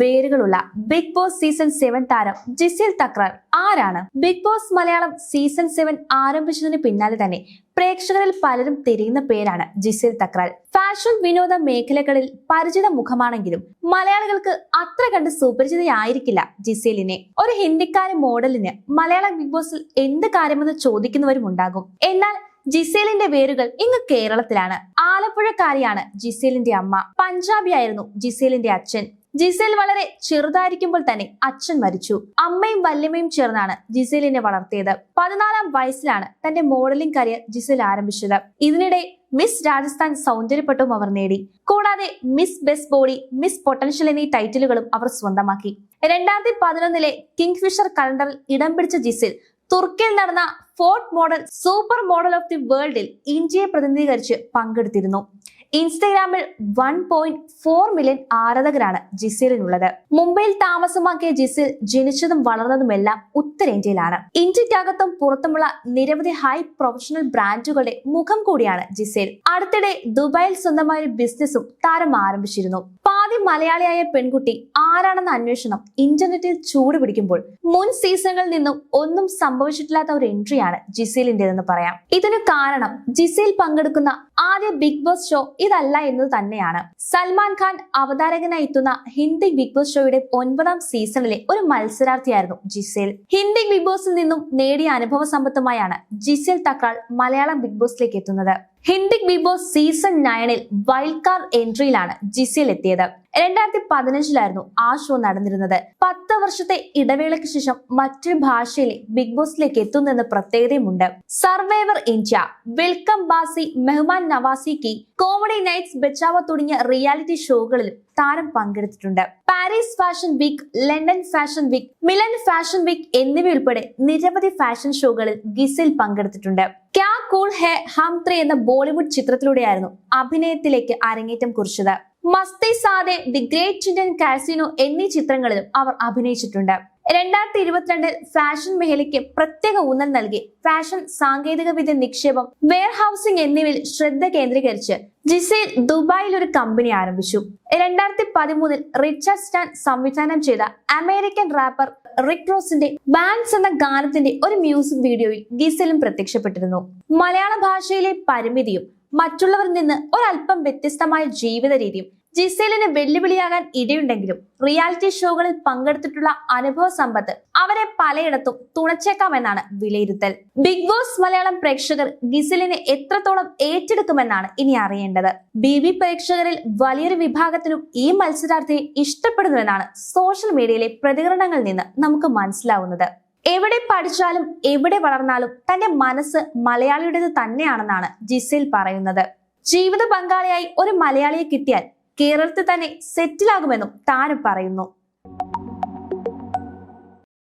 വേരുകളുള്ള big boss season seven താരം ജിസിൽ തക്രാർ ആരാണ്? Bigg Boss Malayalam season seven ആരംഭിച്ചതിന് പിന്നാലെ തന്നെ പ്രേക്ഷകരിൽ പലരും തിരിയുന്ന പേരാണ് ജിസിൽ തക്രാൽ ഫാഷൻ വിനോദ മേഖലകളിൽ പരിചിത മുഖമാണെങ്കിലും മലയാളികൾക്ക് അത്ര കണ്ട് സുപരിചിതയായിരിക്കില്ല ജിസേലിനെ. ഒരു ഹിന്ദിക്കാരി മോഡലിന് മലയാള ബിഗ് ബോസിൽ എന്ത് കാര്യമെന്ന് ചോദിക്കുന്നവരും ഉണ്ടാകും. എന്നാൽ ജിസേലിന്റെ വേരുകൾ ഇങ്ങ് കേരളത്തിലാണ്. ആലപ്പുഴക്കാരിയാണ് ജിസേലിന്റെ അമ്മ. പഞ്ചാബിയായിരുന്നു ജിസേലിന്റെ അച്ഛൻ. ജിസേൽ വളരെ ചെറുതായിരിക്കുമ്പോൾ തന്നെ അച്ഛൻ മരിച്ചു. അമ്മയും വല്യമ്മയും ചേർന്നാണ് ജിസേലിനെ വളർത്തിയത്. പതിനാലാം വയസ്സിലാണ് തന്റെ മോഡലിംഗ് കരിയർ ജിസേൽ ആരംഭിച്ചത്. ഇതിനിടെ മിസ് രാജസ്ഥാൻ സൗന്ദര്യപ്പട്ടവും അവർ നേടി. കൂടാതെ miss best body miss potential എന്നീ ടൈറ്റിലുകളും അവർ സ്വന്തമാക്കി. രണ്ടായിരത്തി പതിനൊന്നിലെ കിങ് ഫിഷർ കലണ്ടറിൽ ഇടം പിടിച്ച ജിസേൽ തുർക്കിയിൽ നടന്ന Ford model supermodel of the വേൾഡിൽ ഇന്ത്യയെ പ്രതിനിധീകരിച്ച് പങ്കെടുത്തിരുന്നു. ഇൻസ്റ്റഗ്രാമിൽ വൺ പോയിന്റ് ഫോർ മില്യൺ ആരാധകരാണ് ജിസേലിനുള്ളത് മുംബൈയിൽ താമസമാക്കിയ ജിസിൽ ജനിച്ചതും വളർന്നതുമെല്ലാം ഉത്തരേന്ത്യയിലാണ് ഇന്ത്യക്കകത്തും പുറത്തുമുള്ള നിരവധി ഹൈ പ്രൊഫഷണൽ ബ്രാൻഡുകളുടെ മുഖം കൂടിയാണ് ജിസേൽ അടുത്തിടെ ദുബായിൽ സ്വന്തമായ ഒരു ബിസിനസ്സും താരം ആരംഭിച്ചിരുന്നു. പാതി മലയാളിയായ പെൺകുട്ടി ആരാണെന്ന അന്വേഷണം ഇന്റർനെറ്റിൽ ചൂട് പിടിക്കുമ്പോൾ മുൻ സീസണുകളിൽ നിന്നും ഒന്നും സംഭവിച്ചിട്ടില്ലാത്ത ഒരു എൻട്രിയാണ് ജിസേലിന്റേതെന്ന് പറയാം. ഇതിനു കാരണം ജിസേൽ പങ്കെടുക്കുന്ന ആദ്യ ബിഗ് ബോസ് ഷോ ഇതല്ല എന്നത് തന്നെയാണ്. സൽമാൻ ഖാൻ അവതാരകനായി എത്തുന്ന ഹിന്ദി ബിഗ് ബോസ് ഷോയുടെ ഒൻപതാം സീസണിലെ ഒരു മത്സരാർത്ഥിയായിരുന്നു ജിസേൽ. ഹിന്ദി ബിഗ് ബോസിൽ നിന്നും നേടിയ അനുഭവ സമ്പത്തുമായാണ് ജിസേൽ തക്കാൾ മലയാളം ബിഗ് ബോസിലേക്ക് എത്തുന്നത്. ഹിന്ദി ബിഗ് ബോസ് സീസൺ നയനിൽ വൈൽഡ് കാർഡ് എൻട്രിയിലാണ് ജിസിയിൽ എത്തിയത് രണ്ടായിരത്തി പതിനഞ്ചിലായിരുന്നു ആ ഷോ നടന്നിരുന്നത്. പത്ത് വർഷത്തെ ഇടവേളയ്ക്ക് ശേഷം മറ്റൊരു ഭാഷയിലെ ബിഗ് ബോസിലേക്ക് എത്തുന്നെന്ന പ്രത്യേകതയുമുണ്ട്. Survivor India welcome Baazi Mehmaan Nawazi Ki comedy nights Bachao തുടങ്ങിയ റിയാലിറ്റി ഷോകളിലും താരം പങ്കെടുത്തിട്ടുണ്ട്. Paris fashion week London fashion week Milan fashion week എന്നിവയുൾപ്പെടെ നിരവധി ഫാഷൻ ഷോകളിൽ ഗിസിൽ പങ്കെടുത്തിട്ടുണ്ട്. ക്യാ കൂൾ ഹെ ഹം ത്രീ എന്ന ബോളിവുഡ് ചിത്രത്തിലൂടെയായിരുന്നു അഭിനയത്തിലേക്ക് അരങ്ങേറ്റം കുറിച്ചത്. Mastizaade the great Indian casino എന്നീ ചിത്രങ്ങളിലും അവർ അഭിനയിച്ചിട്ടുണ്ട്. രണ്ടായിരത്തി ഇരുപത്തിരണ്ടിൽ ഫാഷൻ മേഖലയ്ക്ക് പ്രത്യേക ഊന്നൽ നൽകി. ഫാഷൻ സാങ്കേതിക വിദ്യ നിക്ഷേപം വെയർ ഹൗസിംഗ് എന്നിവയിൽ ശ്രദ്ധ കേന്ദ്രീകരിച്ച് ജിസേൽ ദുബായിൽ ഒരു കമ്പനി ആരംഭിച്ചു. രണ്ടായിരത്തി പതിമൂന്നിൽ റിച്ചാർഡ് സ്റ്റാൻ സംവിധാനം ചെയ്ത അമേരിക്കൻ റാപ്പർ റിക് റോസിന്റെ ബാൻസ് എന്ന ഗാനത്തിന്റെ ഒരു മ്യൂസിക് വീഡിയോയിൽ ഗിസലും പ്രത്യക്ഷപ്പെട്ടിരുന്നു. മലയാള ഭാഷയിലെ പരിമിതിയും മറ്റുള്ളവരിൽ നിന്ന് ഒരല്പം വ്യത്യസ്തമായ ജീവിത രീതിയും ജിസേലിന് വെല്ലുവിളിയാകാൻ ഇടയുണ്ടെങ്കിലും റിയാലിറ്റി ഷോകളിൽ പങ്കെടുത്തിട്ടുള്ള അനുഭവ സമ്പത്ത് അവരെ പലയിടത്തും തുണച്ചേക്കാമെന്നാണ് വിലയിരുത്തൽ. ബിഗ് ബോസ് മലയാളം പ്രേക്ഷകർ ഗിസലിനെ എത്രത്തോളം ഏറ്റെടുക്കുമെന്നാണ് ഇനി അറിയേണ്ടത്. ബി ബി പ്രേക്ഷകരിൽ വലിയൊരു വിഭാഗത്തിനും ഈ മത്സരാർത്ഥിയെ ഇഷ്ടപ്പെടുന്നുവെന്നാണ് സോഷ്യൽ മീഡിയയിലെ പ്രതികരണങ്ങളിൽ നിന്ന് നമുക്ക് മനസ്സിലാവുന്നത്. എവിടെ പഠിച്ചാലും എവിടെ വളർന്നാലും തന്റെ മനസ്സ് മലയാളിയുടേത് തന്നെയാണെന്നാണ് ജിസേൽ പറയുന്നത്. ജീവിത പങ്കാളിയായി ഒരു മലയാളിയെ കിട്ടിയാൽ കേരളത്തിൽ തന്നെ സെറ്റിലാകുമെന്നും താരം പറയുന്നു.